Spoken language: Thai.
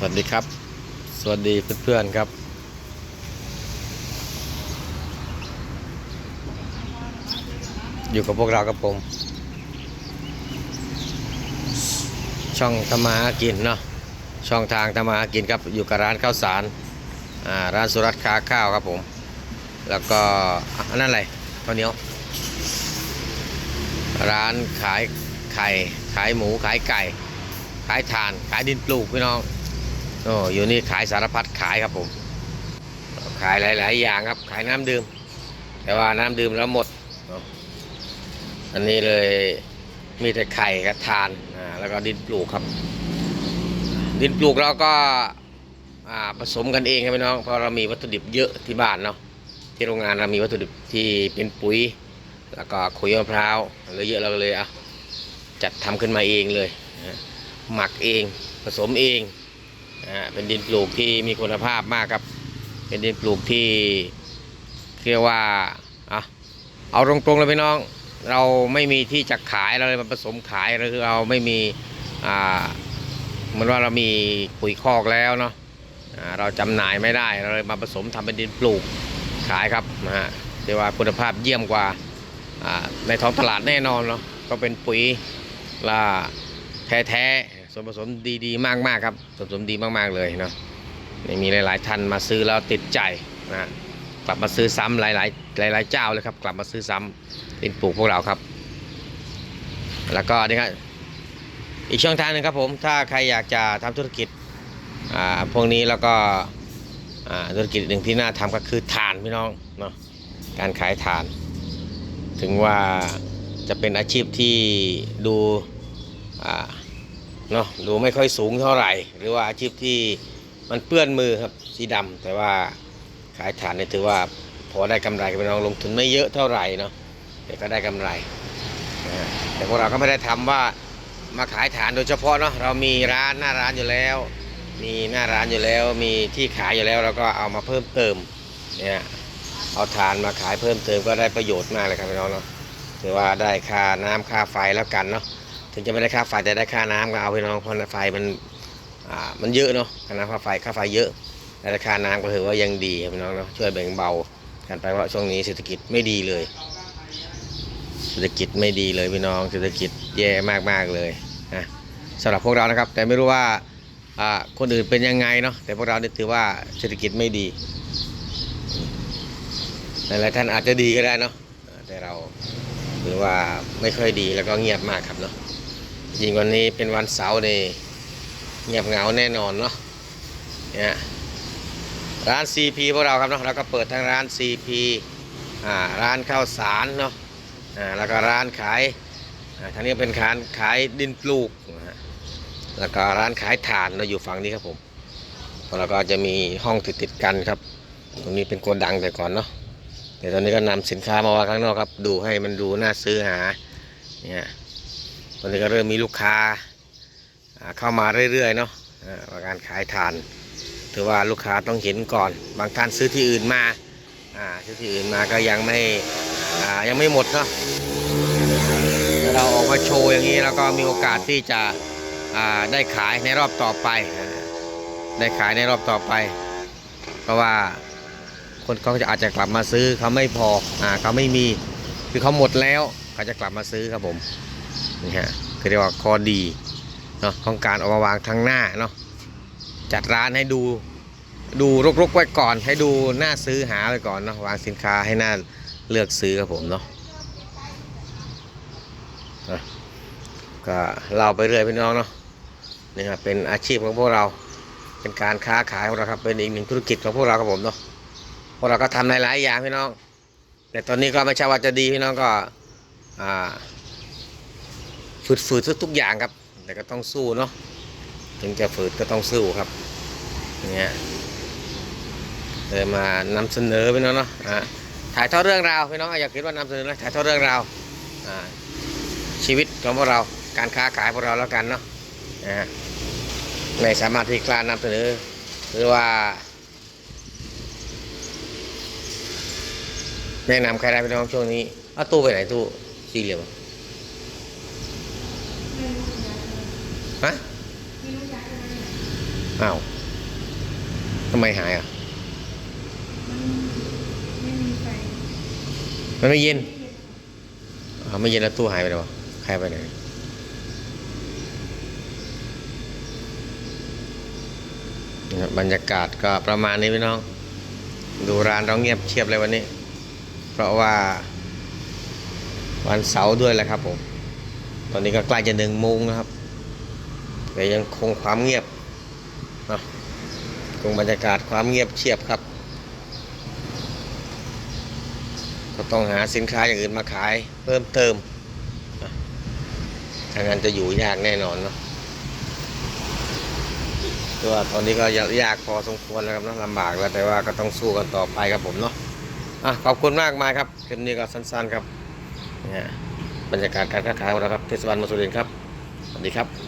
สวัสดีครับ สวัสดีเพื่อนๆครับ อยู่กับพวกเราครับผม ช่องธรรมากินเนาะช่องทางธรรมากินครับ อยู่กับร้านข้าวสารอ่าร้านสุรัตน์คาข้าวครับผม แล้วก็อันนั้นอะไรข้าวเหนียว ร้านขายไข่ ขายหมูขายไก่ ขายถ่าน ขายดินปลูกพี่น้อง โอ้อยู่นี่ขายสารพัดขายครับผม ขายหลาย ๆ อย่างครับ ขายน้ำดื่ม แต่ว่าน้ำดื่มแล้วหมด อันนี้เลยมีแต่ไข่กับถ่านแล้วก็ดินปลูกครับ ดินปลูกเราก็ผสมกันเองครับพี่น้อง เพราะเรามีวัตถุดิบเยอะที่บ้านเนาะ ที่โรงงานเรามีวัตถุดิบที่เป็นปุ๋ย แล้วก็ขุยมะพร้าวเหลือเยอะเราก็เลยอะจัดทำขึ้นมาเองเลย หมักเอง ผสมเอง เป็นดินปลูกที่มีคุณภาพมากครับ เป็นดินปลูกที่เรียกว่าอะเอาตรงๆเลยพี่น้อง เราไม่มีที่จะขายเราเลยมาผสมขายเราคือเราไม่มีอ่าเหมือนว่าเรามีปุ๋ยคอกแล้วเนาะเราจำหน่ายไม่ได้เราเลยมาผสมทำเป็นดินปลูกขายครับนะฮะเรียกว่าคุณภาพเยี่ยมกว่าอ่าในท้องตลาดแน่นอนเนาะก็เป็นปุ๋ยลาแท้ๆ วนผสมดีๆ มากๆครับส่วนผสมดีมากๆเลยเนาะนี่มีหลาย ๆท่านมาซื้อแล้วติดใจนะกลับมาซื้อซ้ำหลายๆหลาย ๆ เจ้าเลยครับ กลับมาซื้อซ้ำเป็นปลูกพวกเราครับ แล้วก็นี่ครับอีกช่องทางหนึงครับผมถ้าใครอยากจะทำธุรกิจอ่าพวกนี้แล้วก็อ่าธุรกิจหนึ่งที่น่าทำก็คือถ่านพี่น้องเนาะการขายถ่าน ถึงว่าจะเป็นอาชีพที่ดูอ่า เนาะดูไม่ค่อยสูงเท่าไหร่ หรือว่าอาชีพที่มันเปื้อนมือครับสีดำแต่ว่าขายฐานเนี่ยถือว่าพอได้กำไรกับน้องลงทุนไม่เยอะเท่าไหร่เนาะแต่ก็ได้กำไร แต่พวกเราก็ไม่ได้ทำว่ามาขายฐานโดยเฉพาะเนาะเรามีร้านหน้าร้านอยู่แล้ว มีหน้าร้านอยู่แล้วมีที่ขายอยู่แล้วเราก็เอามาเพิ่มเติมเนี่ยเอาถ่านมาขายเพิ่มเติมก็ได้ประโยชน์มากเลยครับพี่น้องเนาะถือว่าได้ค่าน้ำค่าไฟแล้วกันเนาะ ถึงจะไม่ได้ค่าไฟแต่ได้ค่าน้ำก็เอาพี่น้องเพราะไฟมันอ่ามันเยอะเนาะค่าน้ำค่าไฟค่าไฟเยอะแต่ราคาน้ำก็ถือว่ายังดีพี่น้องเนาะช่วยแบ่งเบากันไปเพราะช่วงนี้เศรษฐกิจไม่ดีเลย เศรษฐกิจไม่ดีเลยพี่น้องเศรษฐกิจแย่มากๆเลยนะสำหรับพวกเรานะครับ แต่ไม่รู้ว่าอ่าคนอื่นเป็นยังไงเนาะแต่พวกเราเนี่ยถือว่าเศรษฐกิจไม่ดีหลายๆท่านอาจจะดีก็ได้เนาะแต่เราหรือว่าไม่ค่อยดีแล้วก็เงียบมากครับเนาะ ยิ่งวันนี้เป็นวันเสาร์นี่เงียบเหงาแน่นอนเนาะเนี่ยร้าน CP พวกเราครับเนาะเราก็เปิดทั้งร้าน CP อ่าร้านข้าวสารเนาะอ่าแล้วก็ร้านขายอ่าทางนี้เป็นร้านขายดินปลูกนะฮะแล้วก็ร้านขายถ่านเราอยู่ฝั่งนี้ครับผมแล้วก็จะมีห้องติดติดกันครับ ตรงนี้เป็นโกดังแต่ก่อนเนาะแต่ตอนนี้ก็นำสินค้ามาวางข้างนอกครับ ดูให้มันดูน่าซื้อหาเนี่ย ตอนนี้ก็เริ่มมีลูกค้าเข้ามาเรื่อยๆเนาะว่าการขายทานถือว่าลูกค้าต้องเห็นก่อน บางท่านซื้อที่อื่นมาซื้อที่อื่นมาก็ยังไม่ยังไม่หมดเนาะเราออกมาโชว์อย่างนี้แล้วก็มีโอกาสที่จะได้ขายในรอบต่อไป ได้ขายในรอบต่อไป เพราะว่าคนเขาจะอาจจะกลับมาซื้อเขาไม่พออเขาไม่มีคือเขาหมดแล้วเขาจะกลับมาซื้อครับผม นี่ฮะคือเรียกว่าข้อดีเนาะของการเอามาวางทางหน้าเนาะจัดร้านให้ดูดูรกๆไว้ก่อน ให้ดูหน่าซื้อหาไว้ก่อนเนาะวางสินค้าให้หน่าเลือกซื้อครับผมเนาะอะก็เล่าไปเรื่อยพี่น้องเนาะนี่ครับเป็นอาชีพของพวกเราเป็นการค้าขายของเราครับเป็นอีกหนึ่งธุรกิจของพวกเราครับผมเนาะพวกเราก็ทำหลายๆอย่างพี่น้อง แต่ตอนนี้ก็ไม่ใช่ว่าจะดีพี่น้องก็อ่า ฝืดๆทุกๆอย่างครับ แต่ก็ต้องสู้เนาะถึงจะฝืดก็ต้องสู้ครับเนี่ยเลยมานำเสนอพี่น้องเนาะอ่าถ่ายทอดเรื่องราวพี่น้องอย่าคิดว่านำเสนอนะถ่ายทอดเรื่องราวชีวิตของพวกเราการค้าขายพวกเราแล้วกันเนาะนะไม่สามารถที่กล้านำเสนอหรือว่าแนะนำใครได้พี่น้องช่วงนี้เอาตู้ไปไหนตู้สี่เหลี่ยมอะ ฮะอ้าวทำไมหายอะ มันไม่เย็นอ้าไม่เย็นแล้วตู้หายไปเลยวะใครไปไหนบบรรยากาศก็ประมาณนี้พี่น้อง ดูร้านเราเงียบเชียบเลยวันนี้ เพราะว่า วันเสาร์ด้วยแหละครับผม ตอนนี้ก็ใกล้จะหนึ่งโมงนะครับ แต่ยังคงความเงียบนะคงบรรยากาศความเงียบเชียบครับ ก็ต้องหาสินค้าอย่างอื่นมาขายเพิ่มเติมถ้างั้นจะอยู่ยากแน่นอนเนาะตัวตอนนี้ก็ยากพอสมควรแล้วครับนะลำบากแล้วแต่ว่าก็ต้องสู้กันต่อไปครับผมเนาะอะขอบคุณมากมายครับคลิปนี้ก็สั้นๆครับเนี่ยบรรยากาศการค้าขายของเราครับเทศบาลมาสุรินทร์ครับสวัสดีครับ